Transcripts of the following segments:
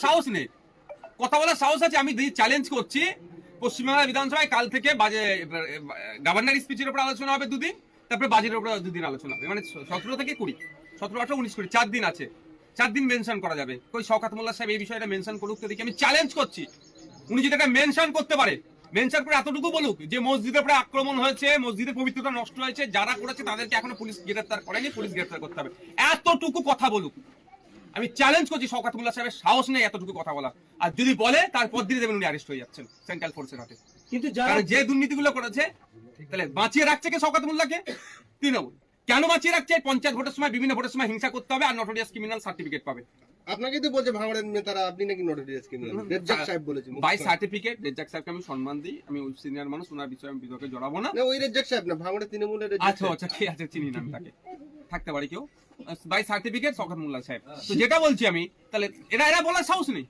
বলার সাহস নেই। কথা বলার সাহস আছে, আমি চ্যালেঞ্জ করছি। পশ্চিমবাংলা বিধানসভায় কাল থেকে বাজে গভর্নর স্পিচের উপর আলোচনা হবে দুদিন, তারপরে বাজেটের উপর দুদিন আলোচনা হবে। মানে সতেরো থেকে কুড়ি, সতেরো, আঠারো, উনিশ কুড়ি, চার দিন আছে। চার দিন মেনশন করা যাবে। কই শওকাত মোল্লা সাহেব এই বিষয়টা মেনশন করুক তো দেখি। আমি চ্যালেঞ্জ করছি। উনি যদি এটা মেনশন করতে পারে মেনশন করে এতটুকু বলুক যে মসজিদের উপরে আক্রমণ হয়েছে, মসজিদের পবিত্রতা নষ্ট হয়েছে, যারা করেছে তাদেরকে এখনও পুলিশ গ্রেফতার করেনি, পুলিশ গ্রেফতার করতে হবে। এতটুকু কথা বলুক। আমি চ্যালেঞ্জ করছি শওকাত মোল্লা সাহেবের সাহস নেই এতটুকু কথা বলা আর যদি বলে তারপর দিনে দেবেন উনি অ্যারেস্ট হয়ে যাচ্ছেন সেন্ট্রাল ফোর্সের হাতে। কিন্তু যারা যে দুর্নীতিগুলো করেছে তাহলে বাঁচিয়ে রাখছে কে শওকাত মোল্লাকে তৃণমূল। কেন বাঁচিয়ে রাখছে? পঞ্চায়েত ভোটের সময় বিভিন্ন ভোটের সময় হিংসা করতে হবে আর নটোরিয়াস ক্রিমিনাল সার্টিফিকেট পাবে। আপনাকে তো বলছে ভাঙড়ের নেতারা আপনি নাকি নোটিস ক্রিমিনাল রেজ্জাক সাহেব বলেছেন বাই সার্টিফিকেট রেজাক সাহেবকে আমি সম্মান দিই। আমি ওই সিনিয়র মানুষ ওনার বিষয়ে আমি বিতর্কে জড়াবো না। না ওই রেজ্জাক সাহেব না ভাঙড়ের তৃণমূলের আচ্ছা আচ্ছা কে আছে চিনি না আমি তাকে। থাকতে পারি কেউ? বাই সার্টিফিকেট মোল্লা সাহেব তো যেটা বলছি আমি তাহলে এরা এরা বলার সাহস নেই।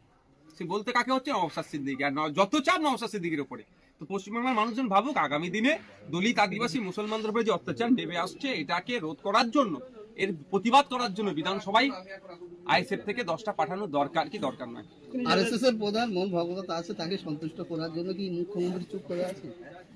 সে বলতে কাকে হচ্ছে? সিদ্দিকি। আর যত চাপ সিদ্দিকির উপরে তো পশ্চিমবাংলার মানুষজন ভাবুক আগামী দিনে দলিত আদিবাসী মুসলমানদের উপরে যে অত্যাচার নেমে আসছে এটাকে রোধ করার জন্য এর প্রতিবাদ করার জন্য বিধানসভায় আইএসএফ থেকে দশটা পাঠানো দরকার কি দরকার নয়? আরএসএস এর প্রধান মোহন ভগবত আছে তাকে সন্তুষ্ট করার জন্য কি মুখ্যমন্ত্রী চুপ করে আছে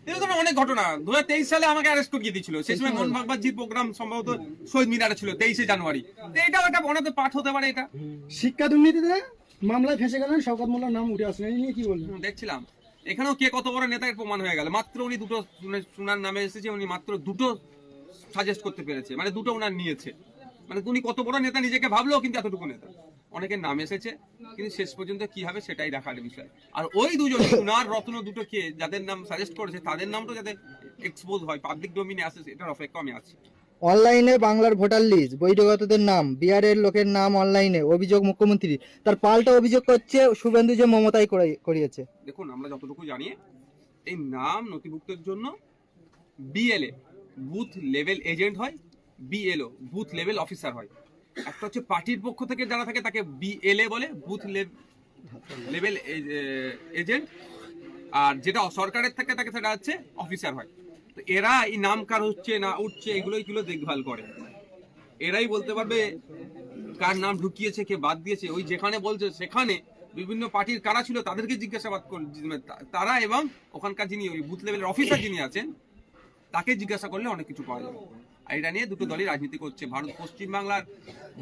এরকম অনেক ঘটনা। দু সালে আমাকে অ্যারেস্ট করিয়ে দিয়েছিল। সেই সময় মোহন ভাগবতজির প্রোগ্রাম সম্ভবত শহীদ মিনারে ছিল তেইশে জানুয়ারি। এটাও একটা অনেক পাঠ হতে পারে এটা। শিক্ষা দুর্নীতিতে মামলায় ফেসে গেলেন শওকত মোল্লার নাম উঠে আসলেন এই নিয়ে কি বলবেন দেখছিলাম। এখানেও কে কত বড় নেতার প্রমাণ হয়ে গেল। মাত্র উনি দুটো শুনে- শুনার নামে এসেছে উনি মাত্র দুটো সাজেস্ট করতে পেরেছে। মানে দুটো উনার নিয়েছে। মানে উনি কত বড় নেতা নিজেকে ভাবলো কিন্তু এতটুকু নেতা। অনেকের নাম এসেছে কিন্তু শেষ পর্যন্ত কি হবে সেটাই দেখার বিষয়। আর ওই দুজন উনার রত্ন দুটো কে যাদের নাম সাজেস্ট করেছে তাদের নামটা যাতে এক্সপোজ হয় পাবলিক ডোমিনে আসে এটার অপেক্ষা আমি আছি। অনলাইনে বাংলার ভোটার লিস্ট বহিরাগতদের নাম বিহারের লোকের নাম অনলাইনে অভিযোগ মুখ্যমন্ত্রী। তার পাল্টা অভিযোগ করছে শুভেন্দু যে মমতাই করিয়েছে। দেখুন আমরা যতটুকু জানি এই নাম নথিভুক্তের জন্য বিএলএ বুথ লেভেল এজেন্ট হয় বিএলও বুথ লেভেল অফিসার হয়। একটা হচ্ছে পার্টির পক্ষ থেকে যারা থাকে তাকে বিএলএ বলে বুথ লেভেল এজেন্ট আর যেটা সরকারের থাকে তাকে সেটা হচ্ছে অফিসার হয়। তো এরা এই নাম কার হচ্ছে, না উঠছে এগুলো এগুলো দেখভাল করে। এরাই বলতে পারবে কার নাম ঢুকিয়েছে, কে বাদ দিয়েছে। ওই যেখানে বলছে, সেখানে বিভিন্ন পার্টির কারা ছিল তাদেরকে জিজ্ঞাসাবাদ মানে তারা এবং ওখানকার যিনি ওই বুথ লেভেলের অফিসার যিনি আছেন, তাকে জিজ্ঞাসা করলে অনেক কিছু পাওয়া যাবে। আর এটা নিয়ে দুটো দলই রাজনীতি করছে। ভারত, পশ্চিমবাংলার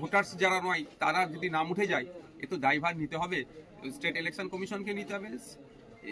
ভোটার্স যারা নয়, তারা যদি নাম উঠে যায়, এ তো দায়ভার নিতে হবে। স্টেট ইলেকশন কমিশনকে নিতে হবে।